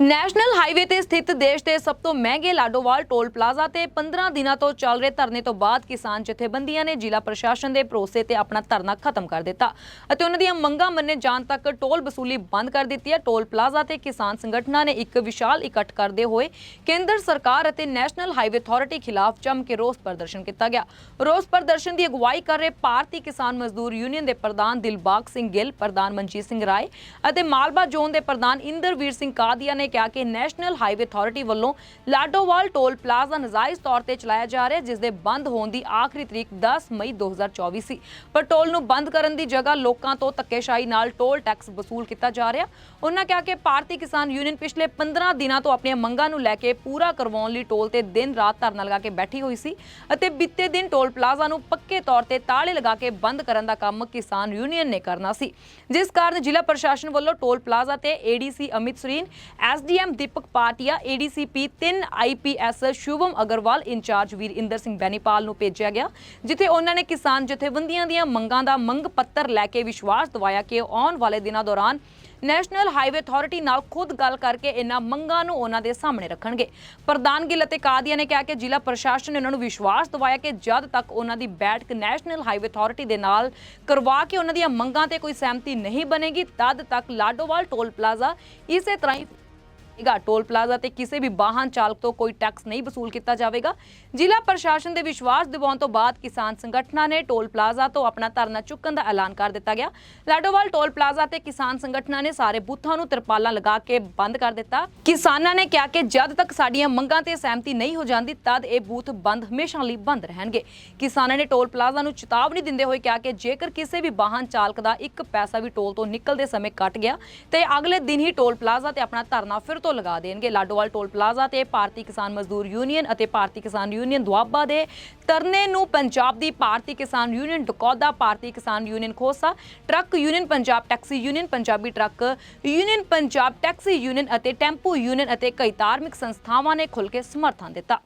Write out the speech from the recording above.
National highway ਤੇ ਸਥਿਤ ਦੇਸ਼ ਦੇ ਸਭ ਤੋਂ ਮਹਿੰਗੇ ਲਾਡੋਵਾਲ ਟੋਲ ਪਲਾਜ਼ਾ ਤੇ 15 ਦਿਨਾਂ ਤੋਂ ਚੱਲ ਰਹੇ ਧਰਨੇ ਤੋਂ ਬਾਅਦ ਕਿਸਾਨ ਜਥੇਬੰਦੀਆਂ ਨੇ ਜ਼ਿਲ੍ਹਾ ਪ੍ਰਸ਼ਾਸਨ ਦੇ ਭਰੋਸੇ ਤੇ ਆਪਣਾ ਧਰਨਾ ਖਤਮ ਕਰ ਦਿੱਤਾ ਅਤੇ ਉਹਨਾਂ ਦੀਆਂ ਮੰਗਾਂ ਮੰਨੇ ਜਾਣ ਤੱਕ ਟੋਲ ਵਸੂਲੀ ਬੰਦ ਕਰ ਦਿੱਤੀ ਹੈ। ਟੋਲ ਪਲਾਜ਼ਾ ਤੇ ਕਿਸਾਨ ਸੰਗਠਨਾਂ ਨੇ ਇੱਕ ਵਿਸ਼ਾਲ ਇਕੱਠ ਕਰਦੇ ਹੋਏ ਕੇਂਦਰ ਸਰਕਾਰ ਅਤੇ ਨੈਸ਼ਨਲ ਹਾਈਵੇ ਅਥਾਰਟੀ ਖਿਲਾਫ ਜੰਮ ਕੇ ਰੋਸ ਪ੍ਰਦਰਸ਼ਨ ਕੀਤਾ ਗਿਆ। ਰੋਸ ਪ੍ਰਦਰਸ਼ਨ ਦੀ ਅਗਵਾਈ ਕਰ ਰਹੇ ਭਾਰਤੀ ਕਿਸਾਨ ਮਜ਼ਦੂਰ ਯੂਨੀਅਨ ਦੇ ਪ੍ਰਧਾਨ ਦਿਲਬਾਗ ਸਿੰਘ ਗਿੱਲ, ਪ੍ਰਧਾਨ ਮਨਜੀਤ ਸਿੰਘ ਰਾਏ ਅਤੇ ਮਾਲਵਾ ਜ਼ੋਨ ਦੇ ਪ੍ਰਧਾਨ ਇੰਦਰਵੀਰ ਸਿੰਘ ਕਾਦੀਆ ਨੇ ਕਿਹਾ ਕਿ ਨੈਸ਼ਨਲ ਹਾਈਵੇ ਅਥਾਰਟੀ ਵੱਲੋਂ ਲਾਡੋਵਾਲ ਟੋਲ ਪਲਾਜ਼ਾ ਨਜਾਇਜ਼ ਤੌਰ ਤੇ ਚਲਾਇਆ ਜਾ ਰਿਹਾ ਜਿਸ ਦੇ ਬੰਦ ਹੋਣ ਦੀ ਆਖਰੀ ਤਰੀਕ 10 ਮਈ 2024 ਸੀ। ਪਰ ਟੋਲ ਨੂੰ ਬੰਦ ਕਰਨ ਦੀ ਜਗ੍ਹਾ ਲੋਕਾਂ ਤੋਂ ਧੱਕੇਸ਼ਾਹੀ ਨਾਲ ਟੋਲ ਟੈਕਸ ਵਸੂਲ ਕੀਤਾ ਜਾ ਰਿਹਾ। ਉਹਨਾਂ ਕਿਹਾ ਕਿ ਭਾਰਤੀ ਕਿਸਾਨ ਯੂਨੀਅਨ ਪਿਛਲੇ 15 ਦਿਨਾਂ ਤੋਂ ਆਪਣੀਆਂ ਮੰਗਾਂ ਨੂੰ ਲੈ ਕੇ ਪੂਰਾ ਕਰਵਾਉਣ ਲਈ ਟੋਲ ਤੇ ਦਿਨ ਰਾਤ ਧਰਨਾ ਲਗਾ ਕੇ ਬੈਠੀ ਹੋਈ ਸੀ ਅਤੇ ਬੀਤੇ ਦਿਨ ਟੋਲ ਪਲਾਜ਼ਾ ਨੂੰ ਪੱਕੇ ਤੌਰ ਤੇ ਤਾਲੇ ਲਗਾ ਕੇ ਬੰਦ ਕਰਨ ਦਾ ਕੰਮ ਕਿਸਾਨ ਯੂਨੀਅਨ ਨੇ ਕਰਨਾ ਸੀ। ਜਿਸ ਕਾਰਨ ਜ਼ਿਲ੍ਹਾ ਪ੍ਰਸ਼ਾਸਨ ਵੱਲੋਂ ਟੋਲ ਪਲਾਜ਼ਾ ਤੇ ADC Amit Sarin SDM Deepak Patia, ADCP 3 IPS Shubham Agarwal, incharge Veer Singh Bainipal ਨੂੰ ਭੇਜਿਆ ਗਿਆ, ਜਿੱਥੇ ਉਹਨਾਂ ਨੇ ਕਿਸਾਨ ਜਥੇਬੰਦੀਆਂ ਦੀਆਂ ਮੰਗਾਂ ਦਾ ਮੰਗ ਪੱਤਰ ਲੈ ਕੇ ਵਿਸ਼ਵਾਸ ਦਿਵਾਇਆ ਕਿ ਆਉਣ ਵਾਲੇ ਦਿਨਾਂ ਦੌਰਾਨ ਨੈਸ਼ਨਲ ਹਾਈਵੇ ਅਥਾਰਟੀ ਨਾਲ ਖੁਦ ਗੱਲ ਕਰਕੇ ਇਹਨਾਂ ਮੰਗਾਂ ਨੂੰ ਉਹਨਾਂ ਦੇ ਸਾਹਮਣੇ ਰੱਖਣਗੇ। ਪ੍ਰਧਾਨ ਗਿੱਲ ਅਤੇ ਕਾਦੀਆਂ ਨੇ ਕਿਹਾ ਕਿ ਜ਼ਿਲ੍ਹਾ ਪ੍ਰਸ਼ਾਸਨ ਨੇ ਉਹਨਾਂ ਨੂੰ ਵਿਸ਼ਵਾਸ ਦਿਵਾਇਆ ਕਿ ਜਦ ਤੱਕ ਉਹਨਾਂ ਦੀ ਬੈਠਕ ਨੈਸ਼ਨਲ ਹਾਈਵੇ ਅਥਾਰਟੀ ਦੇ ਨਾਲ ਕਰਵਾ ਕੇ ਉਹਨਾਂ ਦੀਆਂ ਮੰਗਾਂ ਤੇ ਕੋਈ ਸਹਿਮਤੀ ਨਹੀਂ ਬਣੇਗੀ, ਤਦ ਤੱਕ ਲਾਡੋਵਾਲ ਟੋਲ ਪਲਾਜ਼ਾ ਇਸੇ ਤਰ੍ਹਾਂ ਹੀ ਗਾ ਟੋਲ ਪਲਾਜ਼ਾ ਤੇ ਕਿਸੇ ਵੀ ਵਾਹਨ ਚਾਲਕ ਤੋਂ ਕੋਈ ਟੈਕਸ ਨਹੀਂ ਵਸੂਲ ਕੀਤਾ ਜਾਵੇਗਾ। ਜ਼ਿਲ੍ਹਾ ਪ੍ਰਸ਼ਾਸਨ ਦੇ ਵਿਸ਼ਵਾਸ ਦਿਵਾਉਣ ਤੋਂ ਬਾਅਦ ਕਿਸਾਨ ਸੰਗਠਨਾਂ ਨੇ ਟੋਲ ਪਲਾਜ਼ਾ ਤੋਂ ਆਪਣਾ ਧਰਨਾ ਚੁੱਕਣ ਦਾ ਐਲਾਨ ਕਰ ਦਿੱਤਾ ਗਿਆ। ਲਾਡੋਵਾਲ ਟੋਲ ਪਲਾਜ਼ਾ ਤੇ ਕਿਸਾਨ ਸੰਗਠਨਾਂ ਨੇ ਸਾਰੇ ਬੂਥਾਂ ਨੂੰ ਤਰਪਾਲਾਂ ਲਗਾ ਕੇ ਬੰਦ ਕਰ ਦਿੱਤਾ। ਕਿਸਾਨਾਂ ਨੇ ਕਿਹਾ ਕਿ ਜਦ ਤੱਕ ਸਾਡੀਆਂ ਮੰਗਾਂ ਤੇ ਸਹਿਮਤੀ ਨਹੀਂ ਹੋ ਜਾਂਦੀ, ਤਦ ਇਹ ਬੂਥ ਬੰਦ ਹਮੇਸ਼ਾ ਲਈ ਬੰਦ ਰਹਿਣਗੇ। ਕਿਸਾਨਾਂ ਨੇ ਟੋਲ ਪਲਾਜ਼ਾ ਨੂੰ ਚੇਤਾਵਨੀ ਦਿੰਦੇ ਹੋਏ ਕਿਹਾ ਕਿ ਜੇਕਰ ਕਿਸੇ ਵੀ ਵਾਹਨ ਚਾਲਕ ਦਾ ਇੱਕ ਪੈਸਾ ਵੀ ਟੋਲ ਤੋਂ ਨਿਕਲਦੇ ਸਮੇਂ ਕੱਟ ਗਿਆ ਤੇ ਅਗਲੇ ਦਿਨ ਹੀ ਟੋਲ ਪਲਾਜ਼ਾ ਤੇ ਆਪਣਾ ਧਰਨਾ ਫਿਰ ਤੋਂ ਲਗਾ ਦੇਣਗੇ। ਲਾਡੋਵਾਲ ਟੋਲ ਪਲਾਜ਼ਾ ਤੇ ਭਾਰਤੀ ਕਿਸਾਨ ਮਜ਼ਦੂਰ ਯੂਨੀਅਨ ਅਤੇ ਭਾਰਤੀ ਕਿਸਾਨ ਯੂਨੀਅਨ ਦੁਆਬਾ ਦੇ ਤਰਨੇ ਨੂੰ ਪੰਜਾਬ ਦੀ ਭਾਰਤੀ ਕਿਸਾਨ union, Dakaunda Bharti Kisan union Khosa, truck union, Punjab taxi union, Punjabi truck union, Punjab taxi union ਅਤੇ ਟੈਂਪੂ ਯੂਨੀਅਨ ਅਤੇ ਕਈ ਧਾਰਮਿਕ ਸੰਸਥਾਵਾਂ ਨੇ ਖੁੱਲ੍ਹ ਕੇ ਸਮਰਥਨ ਦਿੱਤਾ।